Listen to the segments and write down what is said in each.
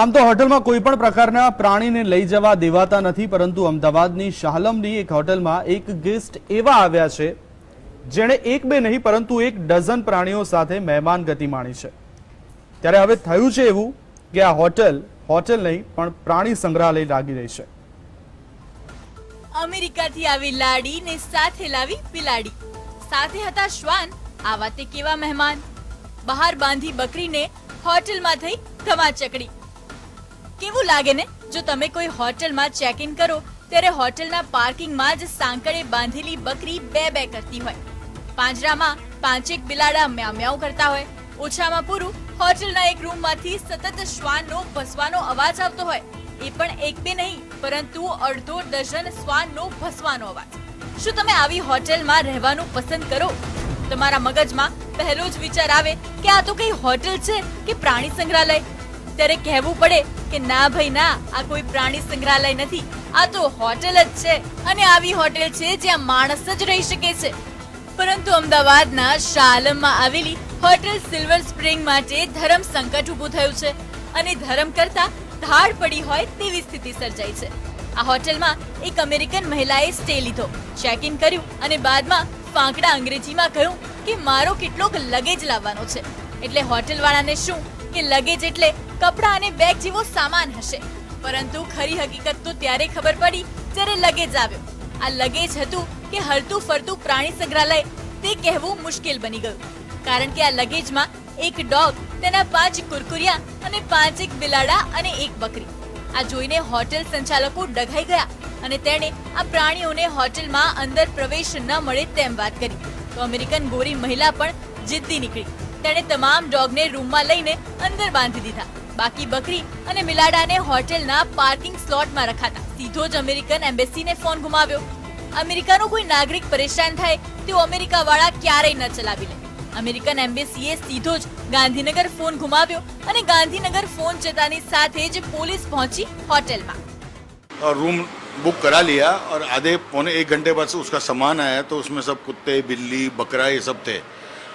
આમ તો હોટલમાં કોઈ પણ પ્રકારના પ્રાણીને લઈ જવા દેવાતા નથી, પરંતુ અમદાવાદની શાહલમની એક હોટલમાં એક ગેસ્ટ એવા આવ્યા છે, જેણે એક બે નહીં, પરંતુ એક ડઝન પ્રાણીઓ સાથે મહેમાન ગતિ માણી છે. ત્યારે હવે થયું છે એવું કે આ હોટેલ હોટેલ નહીં, પણ પ્રાણી સંગ્રહાલય લાગી રહી છે. અમેરિકાથી આવી લાડી ને સાથે લાવી બિલાડી. સાથે હતા શ્વાન, આવા તે કેવા મહેમાન? બહાર બાંધી બકરીને હોટલમાં થઈ ધમાચકડી કેવું લાગે ને? જો તમે કોઈ હોટલમાં ચેક ઇન કરો, ત્યારે હોટલના પાર્કિંગમાં જ સાંકળે બાંધેલી બકરી બે બે કરતી હોય. પાંજરામાં પાંચેક બિલાડા મ્યાઉ મ્યાઉ કરતા હોય. ઓછામાં પૂરું, હોટલના એક રૂમમાંથી સતત શ્વાનનો ભસવાનો અવાજ આવતો હોય. એ પણ એક બે નહીં, પરંતુ અડધો ડઝન શ્વાનનો ભસવાનો અવાજ. શું તમે આવી હોટેલમાં રહેવાનું પસંદ કરો? તમારા મગજમાં પહેલો જ વિચાર આવે કે આ તો કઈ હોટેલ છે કે પ્રાણી સંગ્રહાલય? ત્યારે કહેવું પડે કે ના ભાઈ, ના, આ કોઈ પ્રાણી સંગ્રહાલય નથી. આ તો હોટેલ જ છે અને આવી હોટેલ છે જ્યાં માણસ જ રહી શકે છે. પરંતુ અમદાવાદના શાલમમાં આવેલી હોટેલ સિલ્વર સ્પ્રિંગ માટે ધર્મ સંકટ ઊભું થયું છે અને ધર્મ કરતા ધાડ પડી હોય તેવી સ્થિતિ સર્જાઈ છે. આ હોટેલમાં એક અમેરિકન મહિલાએ સ્ટે લીધો ચેક ઇન કર્યું અને બાદમાં ફાંકડા અંગ્રેજીમાં કહ્યું કે મારો કેટલોક લગેજ લાવવાનો છે. એટલે હોટેલવાળાને શું કે લગેજ એટલે કપડાં અને બેગ જેવો સામાન હશે. પરંતુ ખરી હકીકત તો ત્યારે ખબર પડી જ્યારે લગેજ આવ્યો. આ લગેજ હતું કે હરતું ફરતું પ્રાણી સંગ્રહાલય. તે કહેવું મુશ્કેલ બની ગયું. કારણ કે આ લગેજમાં એક ડોગ તેના પાંચ કુરકુરિયા અને પાંચેક બિલાડા અને એક બકરી. આ જોઈને હોટેલ સંચાલકો ડઘાઈ ગયા અને તેણે આ પ્રાણીઓને હોટેલમાં અંદર પ્રવેશ ન મળે તેમ વાત કરી. તો અમેરિકન ગોરી મહિલા પણ જિદ્દી નીકળી. તેણે તમામ ડોગને રૂમમાં લઈને અંદર બાંધી દીધા બાકી બકરી અને બિલાડાને હોટેલના પાર્કિંગ સ્લોટમાં રખાતા સીધો જ અમેરિકન એમ્બેસીને ફોન ગુમાવ્યો અમેરિકાનો કોઈ નાગરિક પરેશાન થાય તેઓ અમેરિકા વાળા ક્યારેય ન ચલાવી લે અમેરિકન એમ્બેસીએ સીધો જ ગાંધીનગર ફોન ગુમાવ્યો અને ગાંધીનગર ફોન જતાની સાથે જ પોલીસ પહોંચી હોટેલમાં और रूम बुक करा लिया और आधे पौने एक घंटे बाद से उसका सामान आया तो उसमें सब कुत्ते बिल्ली बकरा ये सब थे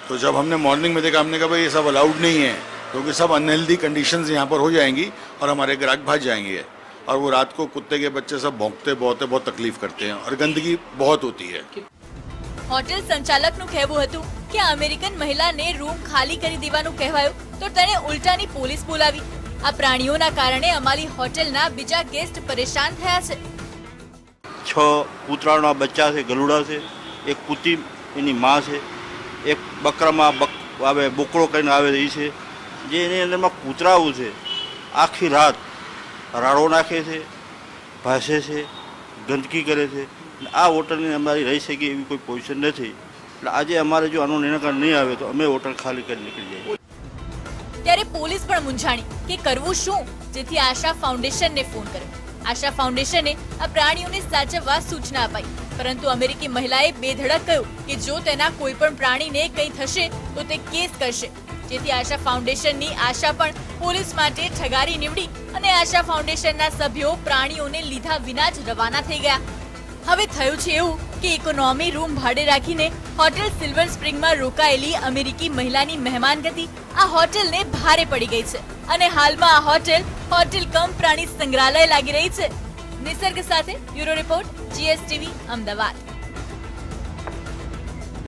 तो जब हमने मॉर्निंग में देखा हमने कहा भाई ये सब अलाउड नहीं है क्योंकि सब अनहेल्दी कंडीशंस यहाँ पर हो जाएंगी और हमारे ग्राहक भाग जाएंगे और वो रात को कुत्ते के बच्चे सब भौंकते बहुत बहुत तकलीफ करते हैं और गंदगी बहुत होती है હોટેલ સંચાલકનું કહેવું હતું કે આ અમેરિકન મહિલાને રૂમ ખાલી કરી દેવાનું કહેવાયું તો તેણે ઉલટાની પોલીસ બોલાવી આ પ્રાણીઓના કારણે અમારી હોટેલના બીજા ગેસ્ટ પરેશાન થયા છે છ કૂતરાના બચ્ચા છે ગલુડા છે એક કૂતી એની માં છે એક બકરામાં બક આવે, બોકડો કરીને આવે એ છે, જે એની અંદરમાં કૂતરાવું છે. આખી રાત રાડો નાખે છે, ભાસે છે, ગંદકી કરે છે. આ હોટલની અમારી રહી શકે એવી કોઈ પોઝિશન નથી. એટલે આજે અમારે જો આનું નિરાકરણ નહીં આવે તો અમે હોટલ ખાલી કરી નીકળી જઈએ. ત્યારે પોલીસ પણ મૂંઝાણી કે કરવું શું? જેથી આશા ફાઉન્ડેશનને ફોન કર્યો. આશા ફાઉન્ડેશને આ પ્રાણીઓને સાચવવા સૂચના અપાઈ. પરંતુ અમેરિકી મહિલાએ બેધડક કહ્યું કે જો તેના કોઈ પણ પ્રાણીને કંઈ થશે, તો તે કેસ કરશે. જેથી આશા ફાઉન્ડેશનની આશા પણ પોલીસ માટે ઠગારી નીવડી અને આશા ફાઉન્ડેશનના સભ્યો પ્રાણીઓને લીધા વિના જ રવાના થઈ ગયા. હવે થયું છે એવું કે ઇકોનોમી રૂમ ભાડે રાખીને હોટેલ સિલ્વર સ્પ્રિંગમાં રોકાયેલી અમેરિકી મહિલાની મહેમાનગતિ આ હોટેલને ભારે પડી ગઈ છે અને હાલમાં આ હોટેલ હોટેલ કમ પ્રાણી સંગ્રહાલય લાગી રહી છે. નિસર્ગ સાથે બ્યુરો રિપોર્ટ જીએસટીવી અમદાવાદ.